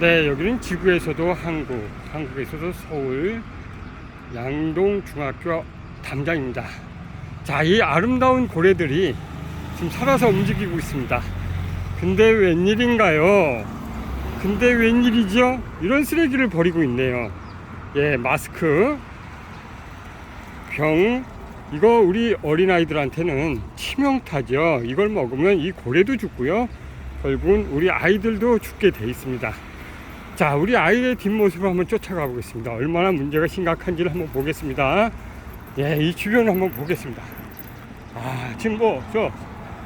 네, 여기는 지구에서도 한국, 한국에서도 서울 양동중학교 담장입니다. 자, 이 아름다운 고래들이 지금 살아서 움직이고 있습니다. 근데 웬일인가요? 근데 웬일이죠? 이런 쓰레기를 버리고 있네요. 예, 마스크, 병, 이거 우리 어린아이들한테는 치명타죠. 이걸 먹으면 이 고래도 죽고요. 결국은 우리 아이들도 죽게 돼 있습니다. 자, 우리 아이의 뒷모습을 한번 쫓아가 보겠습니다. 얼마나 문제가 심각한지를 한번 보겠습니다. 예, 이 주변을 한번 보겠습니다. 아, 지금 뭐, 저,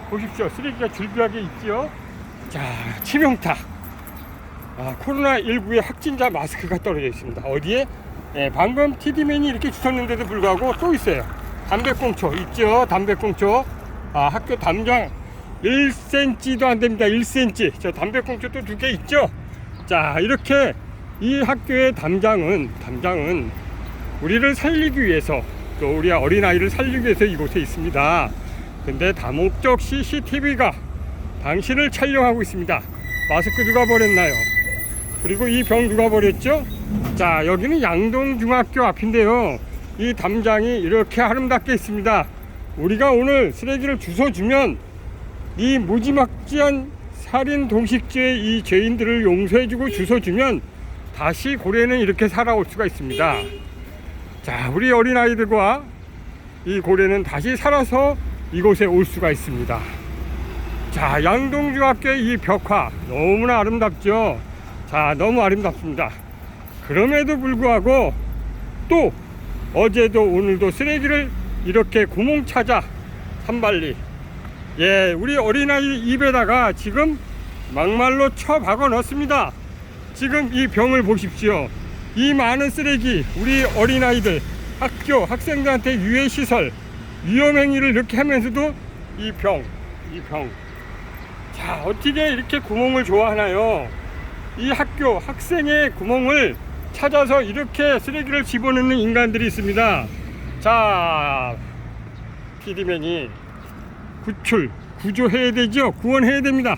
보십시오. 쓰레기가 줄비하게 있지요? 자, 치명타. 아, 코로나19의 확진자 마스크가 떨어져 있습니다. 어디에? 예, 방금 TD맨이 이렇게 주셨는데도 불구하고 또 있어요. 담배꽁초 있죠? 담배꽁초. 아, 학교 담장 1cm도 안 됩니다. 1cm. 저 담배꽁초 또 두 개 있죠? 자, 이렇게 이 학교의 담장은, 담장은 우리를 살리기 위해서 또 우리 어린아이를 살리기 위해서 이곳에 있습니다. 근데 다목적 CCTV가 당신을 촬영하고 있습니다. 마스크 누가 버렸나요? 그리고 이 병 누가 버렸죠? 자, 여기는 양동중학교 앞인데요. 이 담장이 이렇게 아름답게 있습니다. 우리가 오늘 쓰레기를 주워주면 이 무지막지한 살인 동식죄의 이 죄인들을 용서해주고 주워주면 다시 고래는 이렇게 살아올 수가 있습니다. 자, 우리 어린아이들과 이 고래는 다시 살아서 이곳에 올 수가 있습니다. 자, 양동중학교의 이 벽화 너무나 아름답죠? 자, 너무 아름답습니다. 그럼에도 불구하고 또 어제도 오늘도 쓰레기를 이렇게 구멍 찾아 산발리 예, 우리 어린아이 입에다가 지금 막말로 쳐 박아 넣습니다. 지금 이 병을 보십시오. 이 많은 쓰레기, 우리 어린아이들, 학교, 학생들한테 유해시설, 위험행위를 이렇게 하면서도 이 병, 이 병. 자, 어떻게 이렇게 구멍을 좋아하나요? 이 학교, 학생의 구멍을 찾아서 이렇게 쓰레기를 집어넣는 인간들이 있습니다. 자, PD맨이 구출, 구조해야 되죠. 구원해야 됩니다.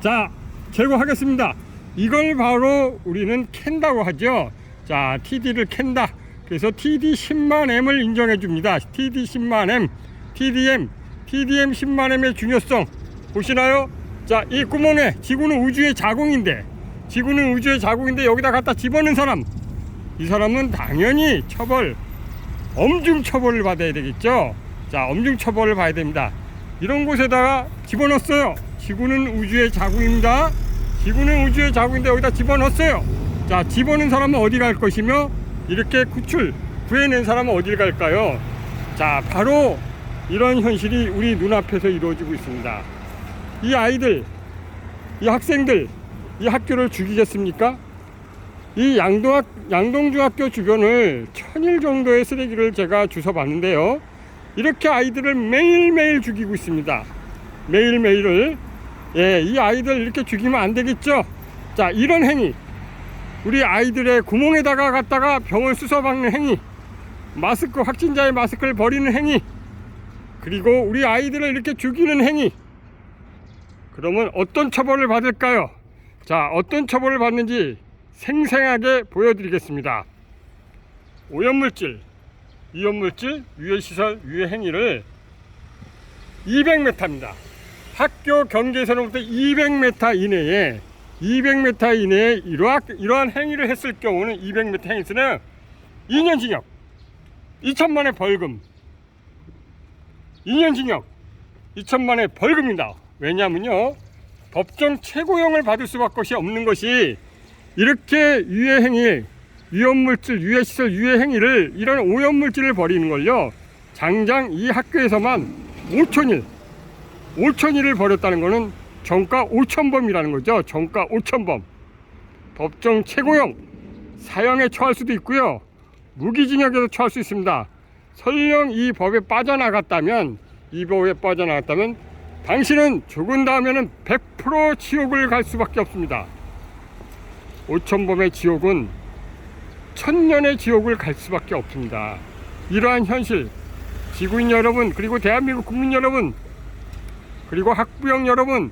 자, 제거하겠습니다. 이걸 바로 우리는 캔다고 하죠. 자, TD를 캔다. 그래서 TD 10만 M을 인정해 줍니다. TD 10만 M, TDM, TDM 10만 M의 중요성 보시나요? 자, 이 구멍에 지구는 우주의 자궁인데, 지구는 우주의 자궁인데 여기다 갖다 집어넣은 사람, 이 사람은 당연히 처벌, 엄중 처벌을 받아야 되겠죠. 자, 엄중 처벌을 봐야 됩니다. 이런 곳에다가 집어넣었어요. 지구는 우주의 자궁입니다. 지구는 우주의 자궁인데 여기다 집어넣었어요. 자, 집어넣은 사람은 어디 갈 것이며 이렇게 구출, 구해낸 사람은 어딜 갈까요? 자, 바로 이런 현실이 우리 눈앞에서 이루어지고 있습니다. 이 아이들, 이 학생들, 이 학교를 죽이겠습니까? 이 양동학, 양동중학교 주변을 천일 정도의 쓰레기를 제가 주워봤는데요. 이렇게 아이들을 매일매일 죽이고 있습니다. 매일매일을. 예, 이 아이들 이렇게 죽이면 안 되겠죠? 자, 이런 행위. 우리 아이들의 구멍에다가 갖다가 병을 쑤셔박는 행위. 마스크, 확진자의 마스크를 버리는 행위. 그리고 우리 아이들을 이렇게 죽이는 행위. 그러면 어떤 처벌을 받을까요? 자, 어떤 처벌을 받는지 생생하게 보여드리겠습니다. 오염물질, 위험물질, 유해시설, 유해행위를 200m입니다. 학교 경계선으로부터 200m 이내에 200m 이내에 이러한, 이러한 행위를 했을 경우는 200m 행위수는 2년 징역, 2천만의 벌금, 2년 징역, 2천만의 벌금입니다. 왜냐하면요, 법정 최고형을 받을 수밖에 없는 것이 이렇게 유해 행위, 위험물질, 유해시설, 유해행위를 이런 오염물질을 버리는 걸요. 장장 이 학교에서만 5천일, 5천일을 버렸다는 것은 정가 5천범이라는 거죠. 정가 5천범. 법정 최고형 사형에 처할 수도 있고요. 무기징역에도 처할 수 있습니다. 설령 이 법에 빠져나갔다면 이 법에 빠져나갔다면 당신은 죽은 다음에는 100% 지옥을 갈 수밖에 없습니다. 5천범의 지옥은 천년의 지옥을 갈 수밖에 없습니다. 이러한 현실, 지구인 여러분, 그리고 대한민국 국민 여러분, 그리고 학부형 여러분,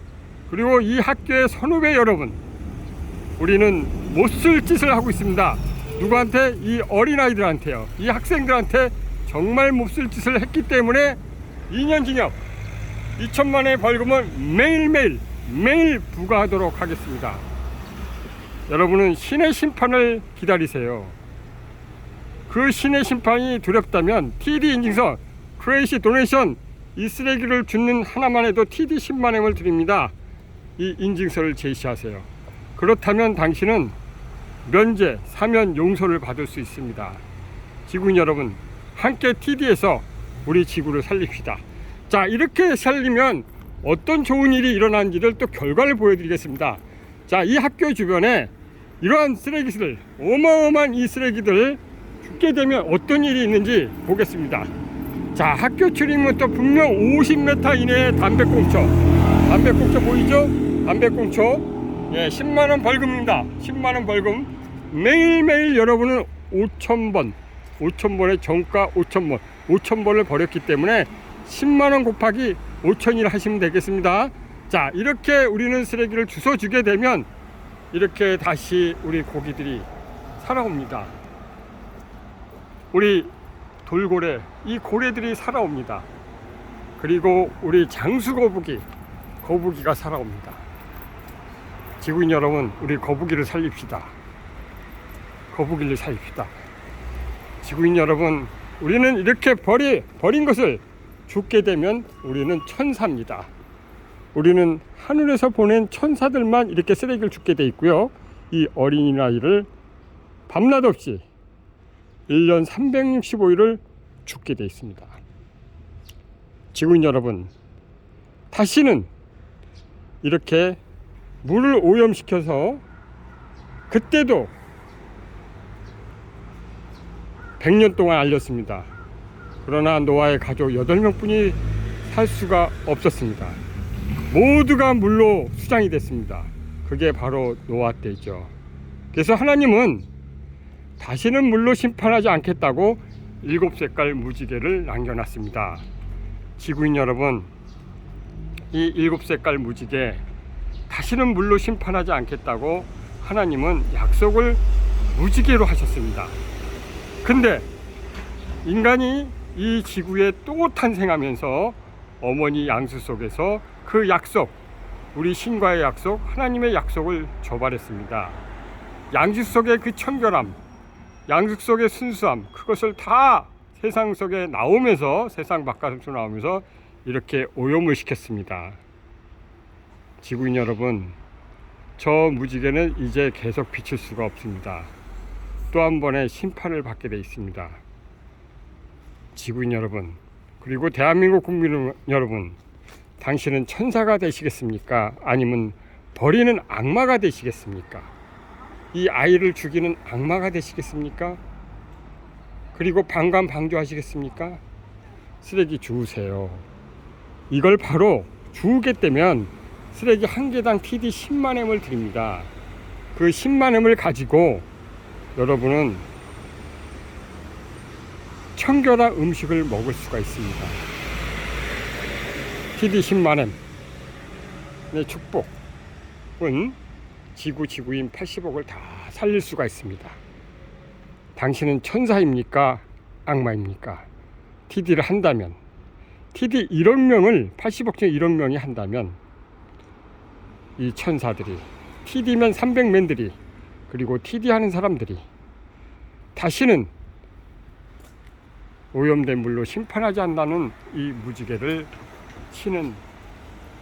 그리고 이 학교의 선후배 여러분, 우리는 못 쓸 짓을 하고 있습니다. 누구한테? 이 어린아이들한테요. 이 학생들한테 정말 못 쓸 짓을 했기 때문에 2년 징역 2천만 원의 벌금은 매일매일 매일 부과하도록 하겠습니다. 여러분은 신의 심판을 기다리세요. 그 신의 심판이 두렵다면 TD 인증서 크레이시 도네이션 이 쓰레기를 줍는 하나만 해도 TD 10만 원을 드립니다. 이 인증서를 제시하세요. 그렇다면 당신은 면제, 사면 용서를 받을 수 있습니다. 지구인 여러분, 함께 TD에서 우리 지구를 살립시다. 자, 이렇게 살리면 어떤 좋은 일이 일어나는지를 또 결과를 보여드리겠습니다. 자, 이 학교 주변에 이러한 쓰레기들, 어마어마한 이 쓰레기들 죽게 되면 어떤 일이 있는지 보겠습니다. 자, 학교 출입문부터 분명 50m 이내에 담배꽁초. 담배꽁초 보이죠? 담배꽁초. 예, 10만원 벌금입니다. 10만원 벌금. 매일매일 여러분은 5,000번, 5,000번의 정가 5,000번, 5,000번을 버렸기 때문에 10만원 곱하기 5,000일 하시면 되겠습니다. 자, 이렇게 우리는 쓰레기를 주워 주게 되면 이렇게 다시 우리 고기들이 살아옵니다. 우리 돌고래, 이 고래들이 살아옵니다. 그리고 우리 장수거북이, 거북이가 살아옵니다. 지구인 여러분, 우리 거북이를 살립시다. 거북이를 살립시다. 지구인 여러분, 우리는 이렇게 버리, 버린 것을 죽게 되면 우리는 천사입니다. 우리는 하늘에서 보낸 천사들만 이렇게 쓰레기를 죽게 돼 있고요. 이 어린이나이를 밤낮 없이 1년 365일을 죽게 돼 있습니다. 지구인 여러분, 다시는 이렇게 물을 오염시켜서 그때도 100년 동안 알렸습니다. 그러나 노아의 가족 8명 뿐이 살 수가 없었습니다. 모두가 물로 수장이 됐습니다. 그게 바로 노아 때죠. 그래서 하나님은 다시는 물로 심판하지 않겠다고 일곱 색깔 무지개를 남겨놨습니다. 지구인 여러분, 이 일곱 색깔 무지개 다시는 물로 심판하지 않겠다고 하나님은 약속을 무지개로 하셨습니다. 근데 인간이 이 지구에 또 탄생하면서 어머니 양수 속에서 그 약속, 우리 신과의 약속, 하나님의 약속을 저버렸습니다. 양수 속의 그 청결함, 양수 속의 순수함, 그것을 다 세상 속에 나오면서 세상 바깥으로 나오면서 이렇게 오염을 시켰습니다. 지구인 여러분, 저 무지개는 이제 계속 비칠 수가 없습니다. 또 한 번의 심판을 받게 돼 있습니다. 지구인 여러분, 그리고 대한민국 국민 여러분, 당신은 천사가 되시겠습니까? 아니면 버리는 악마가 되시겠습니까? 이 아이를 죽이는 악마가 되시겠습니까? 그리고 방관 방조하시겠습니까? 쓰레기 주우세요. 이걸 바로 주우겠다면 쓰레기 한 개당 TD 10만 엠을 드립니다. 그 10만 엠을 가지고 여러분은 청결한 음식을 먹을 수가 있습니다. TD 10만 엠의 축복은 지구 지구인 80억을 다 살릴 수가 있습니다. 당신은 천사입니까? 악마입니까? TD를 한다면 TD 1억 명을 80억 중 1억 명이 한다면 이 천사들이 TD면 300맨들이 그리고 TD 하는 사람들이 다시는 오염된 물로 심판하지 않는다는 이 무지개를 신은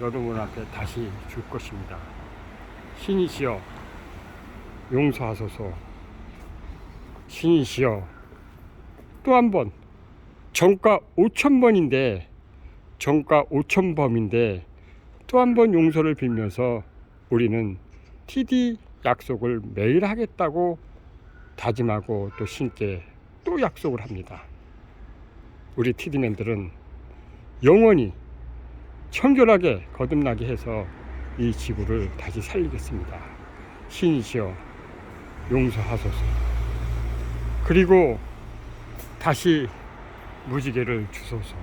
여러분 앞에 다시 줄 것입니다. 신이시여 용서하소서 신이시여 또 한 번 정가 5천 번인데 정가 5천 범인데 또 한 번 용서를 빌면서 우리는 TD 약속을 매일 하겠다고 다짐하고 또 신께 또 약속을 합니다. 우리 TD맨들은 영원히 청결하게 거듭나게 해서 이 지구를 다시 살리겠습니다. 신이시여 용서하소서. 그리고 다시 무지개를 주소서.